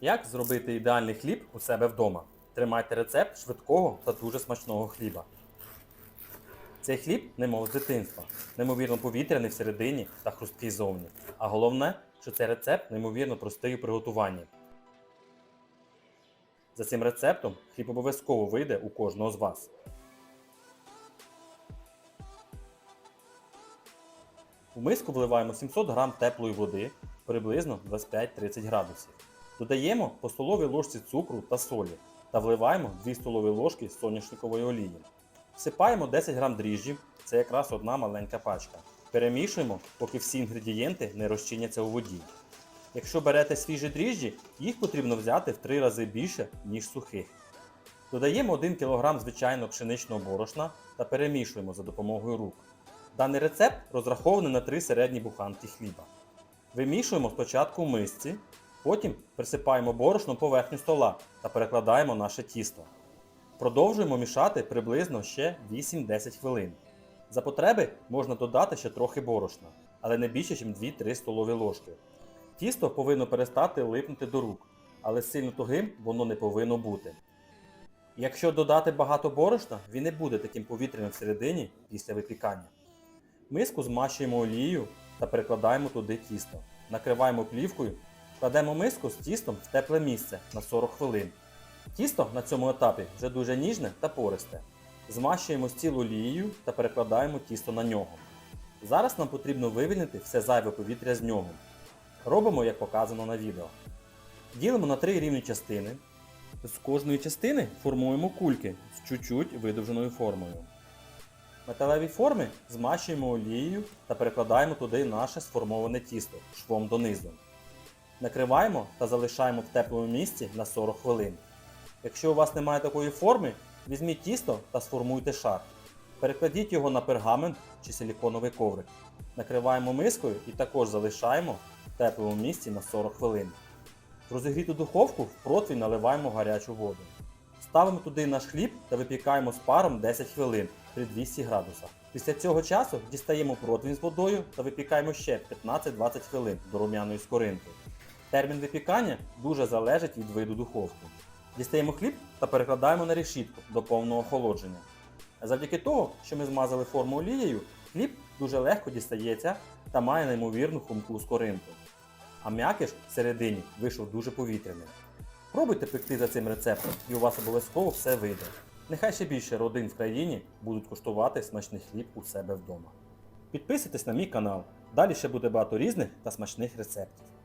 Як зробити ідеальний хліб у себе вдома? Тримайте рецепт швидкого та дуже смачного хліба. Цей хліб немов з дитинства, неймовірно повітряний всередині та хрусткий зовні. А головне, що цей рецепт неймовірно простий у приготуванні. За цим рецептом хліб обов'язково вийде у кожного з вас. У миску вливаємо 700 г теплої води приблизно 25-30 градусів. Додаємо по столовій ложці цукру та солі та вливаємо 2 столові ложки соняшникової олії. Всипаємо 10 г дріжджів, це якраз одна маленька пачка. Перемішуємо, поки всі інгредієнти не розчиняться у воді. Якщо берете свіжі дріжджі, їх потрібно взяти в 3 рази більше, ніж сухих. Додаємо 1 кг звичайного пшеничного борошна та перемішуємо за допомогою рук. Даний рецепт розрахований на 3 середні буханки хліба. Вимішуємо спочатку в мисці, потім присипаємо борошно поверхню стола та перекладаємо наше тісто. Продовжуємо мішати приблизно ще 8-10 хвилин. За потреби можна додати ще трохи борошна, але не більше, ніж 2-3 столові ложки. Тісто повинно перестати липнути до рук, але сильно тугим воно не повинно бути. Якщо додати багато борошна, він не буде таким повітряним всередині після випікання. Миску змащуємо олією та перекладаємо туди тісто. Накриваємо плівкою, кладемо миску з тістом в тепле місце на 40 хвилин. Тісто на цьому етапі вже дуже ніжне та пористе. Змащуємо стіл олією та перекладаємо тісто на нього. Зараз нам потрібно вивільнити все зайве повітря з нього. Робимо, як показано на відео. Ділимо на три рівні частини. З кожної частини формуємо кульки з чуть-чуть видовженою формою. Металеві форми змащуємо олією та перекладаємо туди наше сформоване тісто швом донизу. Накриваємо та залишаємо в теплому місці на 40 хвилин. Якщо у вас немає такої форми, візьміть тісто та сформуйте шар. Перекладіть його на пергамент чи силіконовий коврик. Накриваємо мискою і також залишаємо в теплому місці на 40 хвилин. В розігріту духовку в противень наливаємо гарячу воду. Ставимо туди наш хліб та випікаємо з паром 10 хвилин при 200 градусах. Після цього часу дістаємо противень з водою та випікаємо ще 15-20 хвилин до рум'яної скоринки. Термін випікання дуже залежить від виду духовки. Дістаємо хліб та перекладаємо на решітку до повного охолодження. Завдяки того, що ми змазали форму олією, хліб дуже легко дістається та має неймовірну хумку скоринку. А м'якиш всередині вийшов дуже повітряним. Пробуйте пекти за цим рецептом і у вас обов'язково все вийде. Нехай ще більше родин в країні будуть куштувати смачний хліб у себе вдома. Підписуйтесь на мій канал. Далі ще буде багато різних та смачних рецептів.